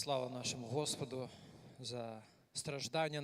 слава нашому Господу за страждання